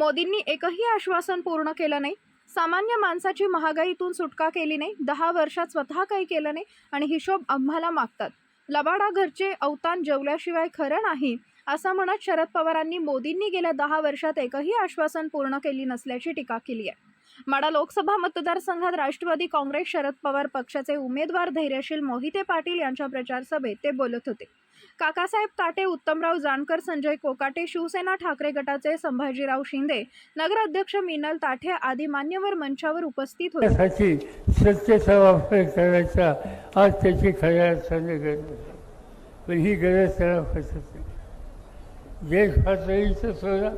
मोदींनी एकही आश्वासन पूर्ण केलं नाही. सामान्य माणसाची महागाईतून सुटका केली नाही दहा वर्षात स्वतः काही केलं नाही आणि हिशोब आम्हाला मागतात. लबाडा घरचे अवतान जेवल्याशिवाय खरं नाही असं म्हणत शरद पवारांनी मोदींनी गेल्या दहा वर्षात एकही आश्वासन पूर्ण केली नसल्याची टीका केली आहे. माडा लोकसभा मतदारसंघात राष्ट्रवादी काँग्रेस शरद पवार पक्षाचे उमेदवार धैर्यशील मोहिते पाटील यांच्या प्रचार सभेत ते बोलत होते. काकासाहेब ताटे उत्तमराव जानकर संजय कोकाटे शिवसेना ठाकरे गटाचे संभाजीराव शिंदे नगराध्यक्ष मिनल ताठे आदी मान्यवर मंचावर उपस्थित होते. सत्तेचा वापर करायचा आज त्याची खऱ्या अर्थाने गरज पण ही गरज त्याला नाही. देश पातळीचं सोडा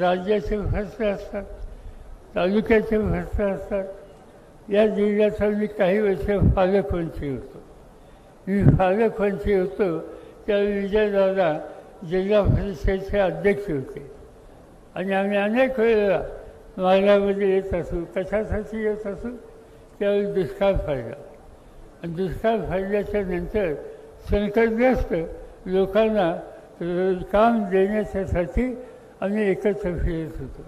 राज्याचे प्रश्न असतात. तालुक्याचे भ्रष्ट असतात या जिल्ह्याचा मी काही वर्ष पालकमंत्री होतो. मी पालकमंत्री होतो त्यावेळी विजयदादा जिल्हा परिषदेचे अध्यक्ष होते. आणि आम्ही अनेक वेळेला मार्गामध्ये येत असू कशासाठी येत असू त्यावेळी दुष्काळ फायदा आणि दुष्काळ फायद्याच्या नंतर संकटग्रस्त लोकांना रोज काम देण्याच्यासाठी आम्ही एकत्र फिरत होतो.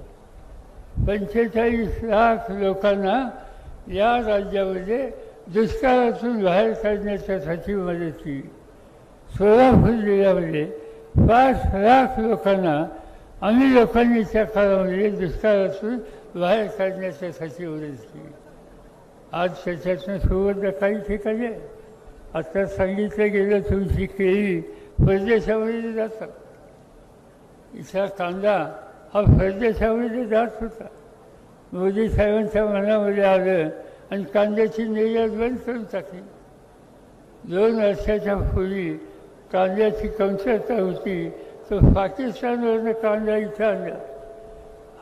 पंचेचाळीस लाख लोकांना या राज्यामध्ये दुष्काळातून बाहेर काढण्याच्यासाठी मदत. केली सोलापूर जिल्ह्यामध्ये पाच लाख लोकांना आम्ही लोकांनी त्या काळामध्ये दुष्काळातून बाहेर काढण्याच्यासाठी मदत. केली आज त्याच्यातून सुवर्ण काही ठिकाणी आहे. आता सांगितलं गेलं तुमची केळी परदेशामध्ये जातात. इथला कांदा हा परदेशामध्ये जात होता मोदी साहेबांच्या मनामध्ये आलं आणि कांद्याची निर्यात बंद करून टाकली. दोन वर्षाच्या पूर्वी कांद्याची कमतरता होती तर पाकिस्तानवरनं कांदा इथं आणला.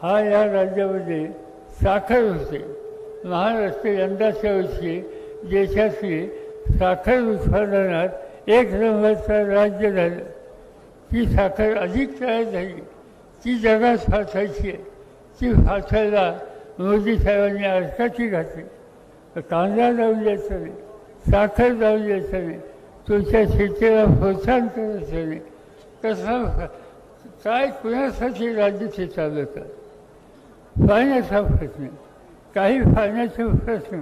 हा या राज्यामध्ये साखर होते. महाराष्ट्र यंदाच्या वर्षी देशातली साखर उत्पादनात एक नंबरचं राज्य झालं. ती साखर अधिक तयार झाली. ती जगात फासायची आहे. ती फासायला मोदी साहेबांनी अडकाची घातली. कांदा जाऊ द्यायचा नाही साखर जाऊ द्यायचं नाही तुमच्या शेतीला प्रोत्साहन करायचं नाही कसं काय कुणासाठी राज्य ते चालवतात पाण्याचा प्रश्न काही पाण्याचे प्रश्न.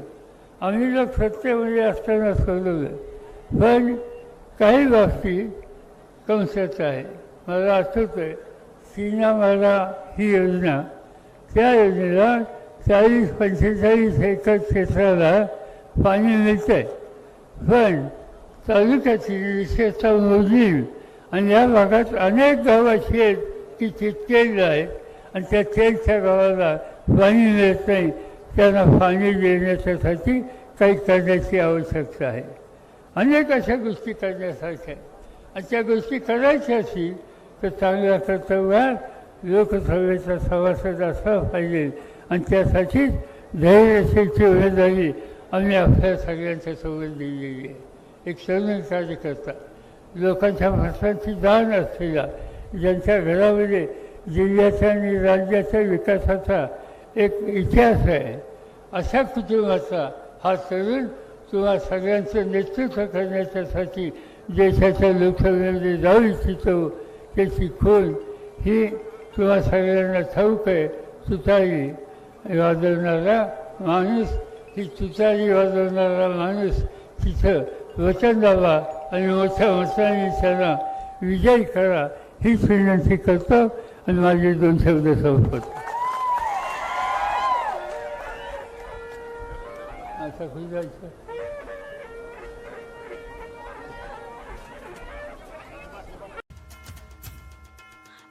आम्ही लोक सत्तेमध्ये असताना सोडवलं. पण काही बाबतीत कमसत आहे. मला आठवतं आहे सीनामाला ही योजना. त्या योजनेला चाळीस पंचेचाळीस एकर क्षेत्राला पाणी मिळतं आहे पण तालुक्यातील विशेषतः मोजणी आणि या भागात अनेक गावं अशी आहेत की चितकेल आहेत आणि त्या तेलच्या गावाला पाणी मिळत नाही. त्यांना पाणी देण्याच्यासाठी काही करण्याची आवश्यकता आहे. अनेक अशा गोष्टी करण्यासारख्या आहेत. आणि त्या गोष्टी करायच्या असतील तर चांगल्या कर्तव्यात लोकसभेचा सभासद असला पाहिजे. आणि त्यासाठीच धैर्यशीलची उमेदवारी आम्ही आपल्या सगळ्यांच्या सोबत दिलेली आहे. एक तरुण कार्यकर्ता. लोकांच्या भाषांची जाण असलेला ज्यांच्या घरामध्ये जिल्ह्याच्या आणि राज्याच्या विकासाचा एक इतिहास आहे अशा कुटुंबाचा हा तरुण तुम्हा सगळ्यांचं नेतृत्व करण्याच्यासाठी देशाच्या लोकसभेमध्ये जाऊ इच्छितो. त्याची खोल ही किंवा सगळ्यांना ठाऊक आहे तुतारी वाजवणारा माणूस ही तुतारी वाजवणारा माणूस तिथं वचन द्यावा आणि मोठ्या मोठ्याने त्यांना विजय करा ही विनंती करतो आणि माझे दोन शब्द संपतो आता कुठे